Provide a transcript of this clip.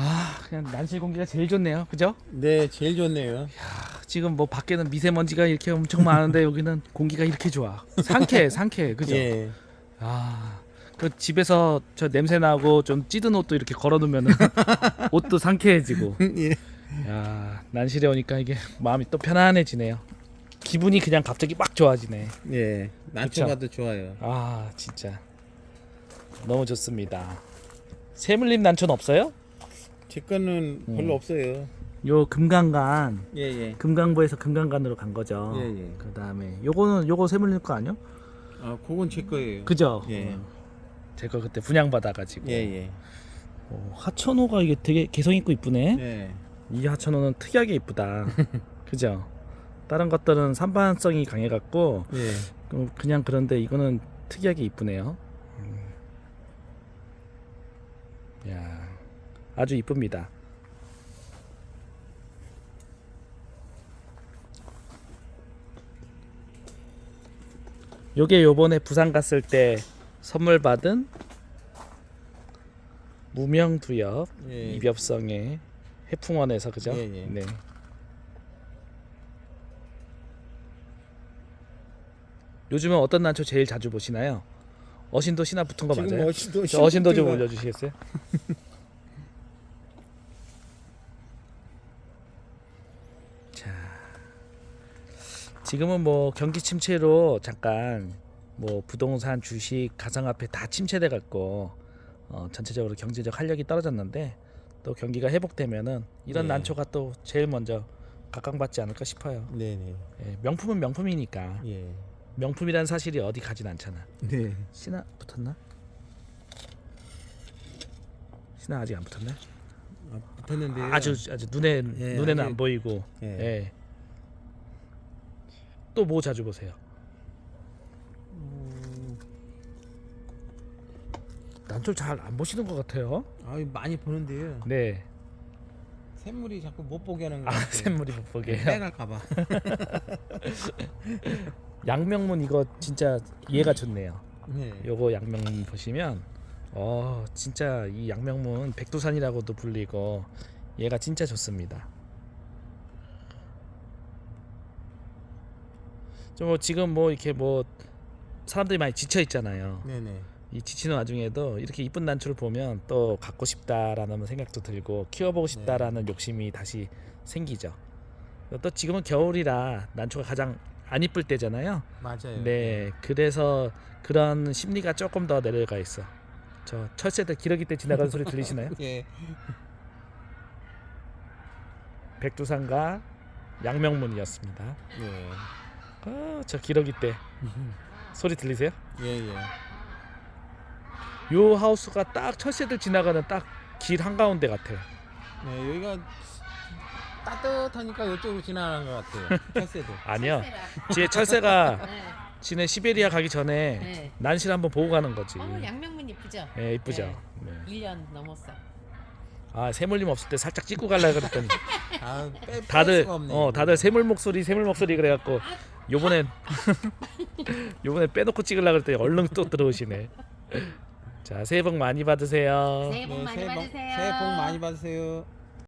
아 그냥 난실 공기가 제일 좋네요 그죠? 네, 제일 좋네요. 지금 뭐 밖에는 미세먼지가 이렇게 엄청 많은데 여기는 공기가 이렇게 좋아 상쾌해 상쾌해 그죠? 예. 아 그 집에서 저 냄새 나고 좀 찌든 옷도 이렇게 걸어 놓으면 옷도 상쾌해지고 예. 야 난실에 오니까 이게 마음이 또 편안해지네요 기분이 그냥 갑자기 막 좋아지네 예. 난초가도 좋아요. 아 진짜 너무 좋습니다 세물림 난초는 없어요? 제 거는 음. 별로 없어요. 요 금강간 예, 예. 금강보에서 금강간으로 간 거죠 예, 예. 그 다음에 요거는 요거 세물림 거 아니요? 아, 그건 제 거예요. 그죠? 예. 어. 제가 그때 분양 받아가지고 예, 예. 어, 하천호가 이게 되게 개성 있고 이쁘네 예. 이 하천호는 특이하게 이쁘다 그죠? 다른 것들은 산반성이 강해갖고 예. 어, 그냥 그런데 이거는 특이하게 이쁘네요. 음. 야, 아주 이쁩니다. 요게 요번에 부산 갔을 때 선물 받은 무명 두엽 예. 이벽성의 해풍원에서 그죠? 예, 예. 네. 요즘은 어떤 난초 제일 자주 보시나요? 어신도 신화 붙은 거 맞아요? 어신도 저 어신도 좀 올려주시겠어요? 지금은 뭐 경기 침체로 잠깐 뭐 부동산, 주식, 가상화폐 다 침체돼 갖고 어, 전체적으로 경제적 활력이 떨어졌는데 또 경기가 회복되면은 이런 네. 난초가 또 제일 먼저 각광받지 않을까 싶어요. 네, 네. 예, 명품은 명품이니까 예. 명품이라는 사실이 어디 가진 않잖아. 네. 신화 붙었나? 신화 아직 안 붙었네. 아, 붙었는데요. 아주 아주 눈에 예, 눈에는 아직- 안 보이고. 예. 예. 또 뭐 자주 보세요? 음, 난좀 잘 안 보시는 것 같아요. 아, 많이 보는데요. 네. 샘물이 자꾸 못 보게 하는 거 아 같아요. 샘물이 못 보게. 빼갈까 봐. 양명문 이거 진짜 이해가 좋네요. 네. 요거 양명문 보시면 어 진짜 이 양명문 백두산이라고도 불리고 얘가 진짜 좋습니다. 좀뭐 지금 뭐 이렇게 뭐 사람들이 많이 지쳐 있잖아요. 네, 네. 이 지치는 와중에도 이렇게 이쁜 난초를 보면 또 갖고 싶다라는 생각도 들고 키워보고 싶다라는 욕심이 다시 생기죠. 또 지금은 겨울이라 난초가 가장 안 이쁠 때잖아요. 맞아요. 네, 그래서 그런 심리가 조금 더 내려가 있어. 저 철새들 기러기 때 지나가는 소리 들리시나요? 예. 백두산과 양명문이었습니다. 예. 아, 저 기러기 때 소리 들리세요? 예, 예. 요 하우스가 딱 철새들 지나가는 딱 길 한가운데 같아. 네, 여기가 따뜻하니까 이쪽으로 지나가는 것 같아요. 철새도. 아니요. 지에 철새가 네. 지네 시베리아 가기 전에 네. 난실 한번 보고 가는 거지. 어, 양명문 이쁘죠? 예, 이쁘죠. 네. 1년 넘었어. 아, 새물림 없을 때 살짝 찍고 갈라 그랬더니 아, 빼, 뺄 다들. 어 다들 새물 목소리 새물 목소리 그래갖고 요번엔 요번에 빼놓고 찍으려 그랬더니 얼른 또 들어오시네. 자 새해 복 많이 받으세요. 새해 복 네, 많이 새해 복- 받으세요. 새해 복 많이 받으세요.